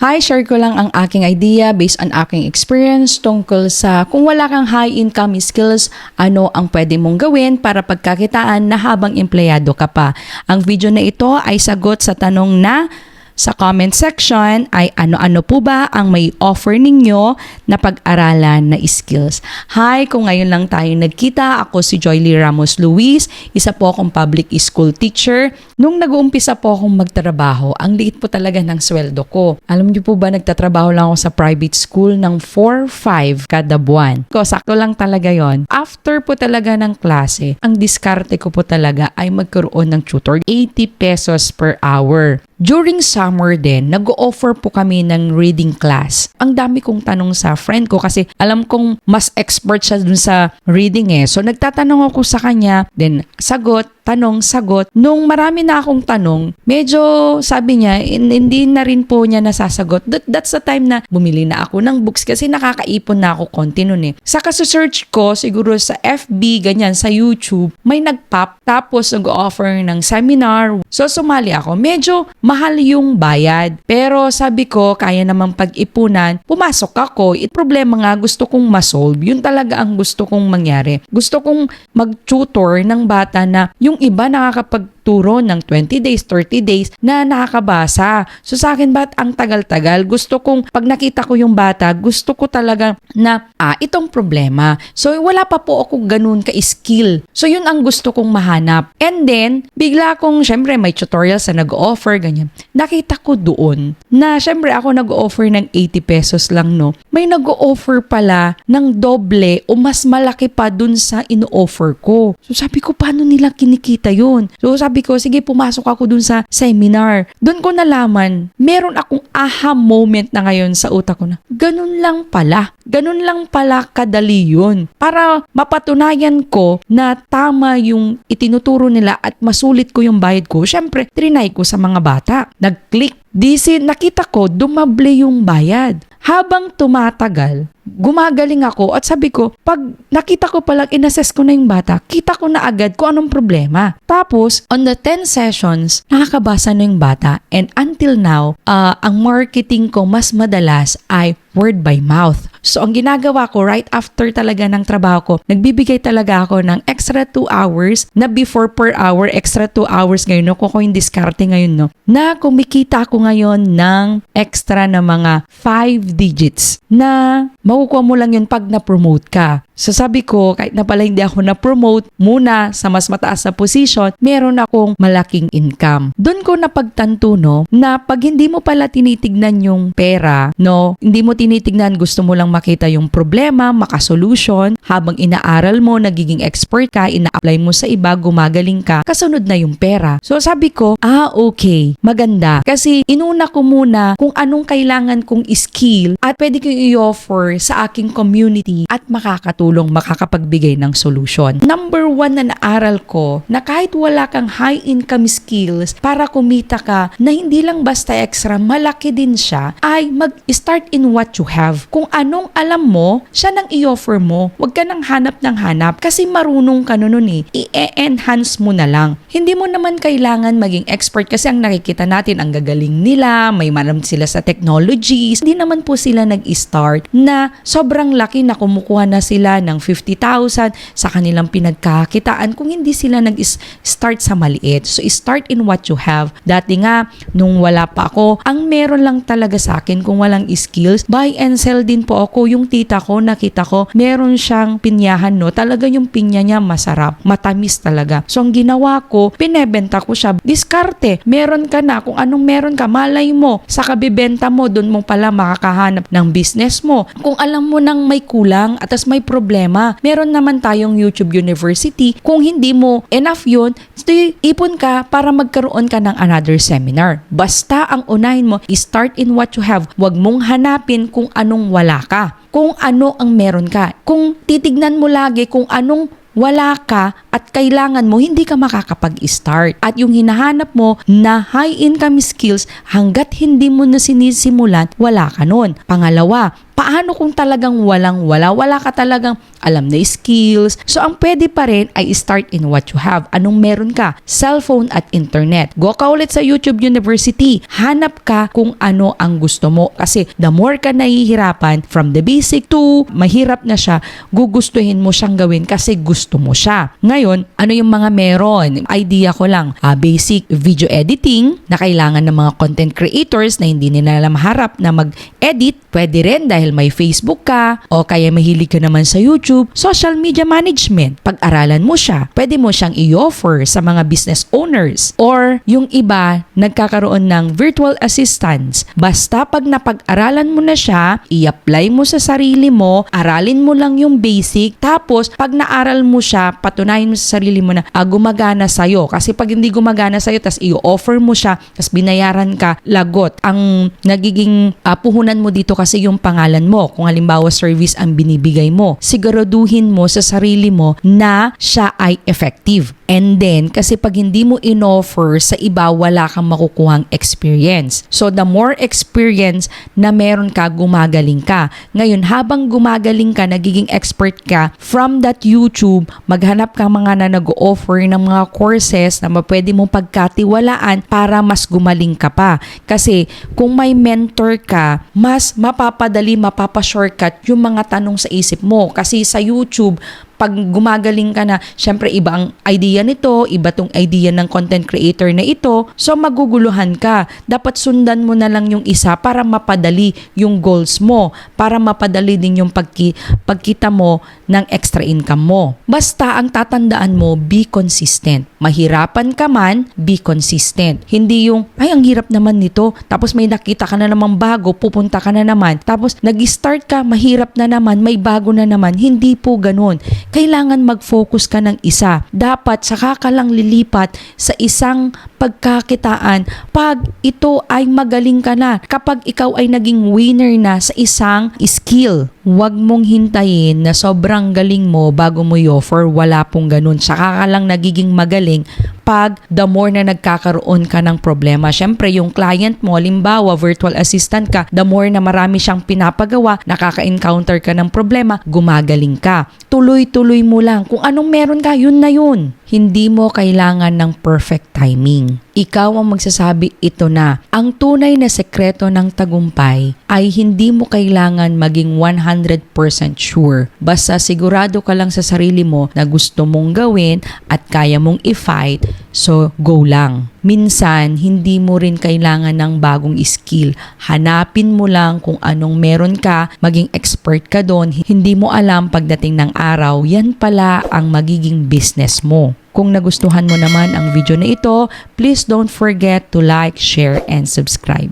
Hi, share ko lang ang aking idea based on aking experience tungkol sa kung wala kang high income skills, ano ang pwede mong gawin para pagkakitaan na habang empleyado ka pa. Ang video na ito ay sagot sa tanong na sa comment section ay ano-ano po ba ang may offer ninyo na pag-aralan na skills. Hi, kung ngayon lang tayo nagkita, ako si Joyly Ramos Luis, isa po akong public school teacher. Nung nag-uumpisa po akong magtrabaho, ang liit po talaga ng sweldo ko. Alam niyo po ba, nagtatrabaho lang ako sa private school ng 4-5 kada buwan. Ko, sakto lang talaga yon. After po talaga ng klase, ang diskarte ko po talaga ay magkaroon ng tutor. 80 pesos per hour. During summer din, nag-offer po kami ng reading class. Ang dami kong tanong sa friend ko kasi alam kong mas expert siya dun sa reading eh. So nagtatanong ako sa kanya, then sagot, tanong, sagot. Nung marami na akong tanong, medyo sabi niya, hin- hindi na rin po niya nasasagot. That, that's the time na bumili na ako ng books kasi nakakaipon na ako konti nun eh. Sa search ko, siguro sa FB, ganyan, sa YouTube, may nag-pop, tapos nag-offer ng seminar. So sumali ako. Medyo mahal yung bayad. Pero sabi ko, kaya namang pag-ipunan, pumasok ako. It problema nga, gusto kong masolve. Yun talaga ang gusto kong mangyari. Gusto kong mag-tutor ng bata na iba nakakapagturo ng 20 days, 30 days na nakakabasa. So sa akin, ba't ang tagal-tagal? Gusto kong, pag nakita ko yung bata, gusto ko talaga na, ah, itong problema. So wala pa po ako ganun ka-skill. So yun ang gusto kong mahanap. And then, bigla kong, syempre, may tutorials na nag-offer, ganyan. Nakita ko doon na, syempre, ako nag-offer ng 80 pesos lang, no? May nag-offer pala ng doble o mas malaki pa dun sa ino-offer ko. So sabi ko, paano nila kinikita yun? So sabi ko, sige, pumasok ako dun sa seminar. Doon ko nalaman, meron akong aha moment na ngayon sa utak ko na, ganun lang pala. Ganun lang pala kadali yun. Para mapatunayan ko na tama yung itinuturo nila at masulit ko yung bayad ko, syempre, trinay ko sa mga bata. Nag-click. Di nakita ko, dumable yung bayad. Habang tumatagal, gumagaling ako at sabi ko, pag nakita ko palang inassess ko na yung bata, kita ko na agad kung anong problema. Tapos, on the 10 sessions, nakakabasa na yung bata and until now, ah, ang marketing ko mas madalas ay word by mouth. So, ang ginagawa ko right after talaga ng trabaho ko, nagbibigay talaga ako ng extra 2 hours na before per hour, extra 2 hours ngayon, no? Kung ako yung diskarte ngayon, no? Na kumikita ako ngayon ng extra na mga 5 digits na makukuha mo lang yun pag na-promote ka. So sabi ko, kahit na pala hindi ako na-promote muna sa mas mataas na position, meron akong malaking income. Doon ko napagtanto no, na pag hindi mo pala tinitignan yung pera, no, hindi mo tinitignan, gusto mo lang makita yung problema, makasolution, habang inaaral mo, nagiging expert ka, ina-apply mo sa iba, gumagaling ka, kasunod na yung pera. So sabi ko, ah okay, maganda. Kasi inuna ko muna kung anong kailangan kong skill at pwede ko i-offer sa aking community at makakatulong, makakapagbigay ng solution. Number one na naaral ko na kahit wala kang high income skills para kumita ka na hindi lang basta extra, malaki din siya, ay mag-start in what you have. Kung anong alam mo, siya nang i-offer mo. Huwag ka nang hanap ng hanap kasi marunong ka nun eh. I-enhance mo na lang. Hindi mo naman kailangan maging expert kasi ang nakikita natin, ang gagaling nila, may malam sila sa technologies. Hindi naman po sila nag-start na sobrang laki na kumukuha na sila ng 50,000 sa kanilang pinagkakitaan kung hindi sila nag-start sa maliit. So, start in what you have. Dati nga, nung wala pa ako, ang meron lang talaga sa akin kung walang skills, buy and sell din po ako. Yung tita ko, nakita ko, meron siyang pinyahan, no? Talaga yung pinya niya masarap. Matamis talaga. So, ang ginawa ko, pinebenta ko siya. Diskarte. Meron ka na. Kung anong meron ka, malay mo. Sa kabibenta mo, doon mo pala makakahanap ng business mo. Kung alam mo nang may kulang at as may problema, meron naman tayong YouTube University. Kung hindi mo enough yun, ipon ka para magkaroon ka ng another seminar. Basta ang unahin mo, start in what you have. Huwag mong hanapin kung anong wala ka. Kung ano ang meron ka. Kung titignan mo lagi kung anong wala ka at kailangan mo, hindi ka makakapag-start. At yung hinahanap mo na high income skills, hanggat hindi mo na sinisimulan, wala ka nun. Pangalawa, Paano kung talagang walang wala? Wala ka talagang alam na skills. So, ang pwede pa rin ay start in what you have. Anong meron ka? Cellphone at internet. Go ka ulit sa YouTube University. Hanap ka kung ano ang gusto mo. Kasi the more ka nahihirapan from the basic to mahirap na siya, gugustuhin mo siyang gawin kasi gusto mo siya. Ngayon, ano yung mga meron? Idea ko lang, ah, basic video editing na kailangan ng mga content creators na hindi nila maharap na mag-edit. Pwede rin dahil may Facebook ka o kaya mahilig ka naman sa YouTube. Social media management. Pag-aralan mo siya. Pwede mo siyang i-offer sa mga business owners. Or yung iba, nagkakaroon ng virtual assistants. Basta pag napag-aralan mo na siya, i-apply mo sa sarili mo, aralin mo lang yung basic, tapos pag naaral mo siya, patunayan mo sa sarili mo na ah, gumagana sa'yo. Kasi pag hindi gumagana sa'yo, tas i-offer mo siya, tas binayaran ka, lagot. Ang nagiging ah, puhunan mo dito kasi yung pangalan mo. Kung halimbawa service ang binibigay mo, siguraduhin mo sa sarili mo na siya ay effective. And then, kasi pag hindi mo in-offer sa iba, wala kang makukuhang experience. So, the more experience na meron ka, gumagaling ka. Ngayon, habang gumagaling ka, nagiging expert ka, from that YouTube, maghanap ka mga na nag-offer ng mga courses na pwede mong pagkatiwalaan para mas gumaling ka pa. Kasi, kung may mentor ka, mas mapapadali, mapapashortcut yung mga tanong sa isip mo. Kasi sa YouTube, pag gumagaling ka na, syempre iba ang idea nito, iba tong idea ng content creator na ito, so maguguluhan ka. Dapat sundan mo na lang yung isa para mapadali yung goals mo, para mapadali din yung pagki, pagkita mo ng extra income mo. Basta ang tatandaan mo, be consistent. Mahirapan ka man, be consistent. Hindi yung, ay ang hirap naman nito, tapos may nakita ka na namang bago, pupunta ka na naman, tapos nag-start ka, mahirap na naman, may bago na naman. Hindi po ganun kailangan mag-focus ka ng isa. Dapat saka ka lang lilipat sa isang pagkakitaan pag ito ay magaling ka na. Kapag ikaw ay naging winner na sa isang skill, huwag mong hintayin na sobrang galing mo bago mo i-offer. Wala pong ganun. Saka ka lang nagiging magaling pag the more na nagkakaroon ka ng problema. Siyempre, yung client mo, limbawa, virtual assistant ka, the more na marami siyang pinapagawa, nakaka-encounter ka ng problema, gumagaling ka. Tuloy-tuloy mo lang. Kung anong meron ka, yun na yun. Hindi mo kailangan ng perfect timing. Ikaw ang magsasabi ito na. Ang tunay na sekreto ng tagumpay ay hindi mo kailangan maging 100% sure. Basta sigurado ka lang sa sarili mo na gusto mong gawin at kaya mong i-fight, so go lang. Minsan, hindi mo rin kailangan ng bagong skill. Hanapin mo lang kung anong meron ka, maging expert ka doon. Hindi mo alam pagdating ng araw, yan pala ang magiging business mo. Kung nagustuhan mo naman ang video na ito, please don't forget to like, share, and subscribe.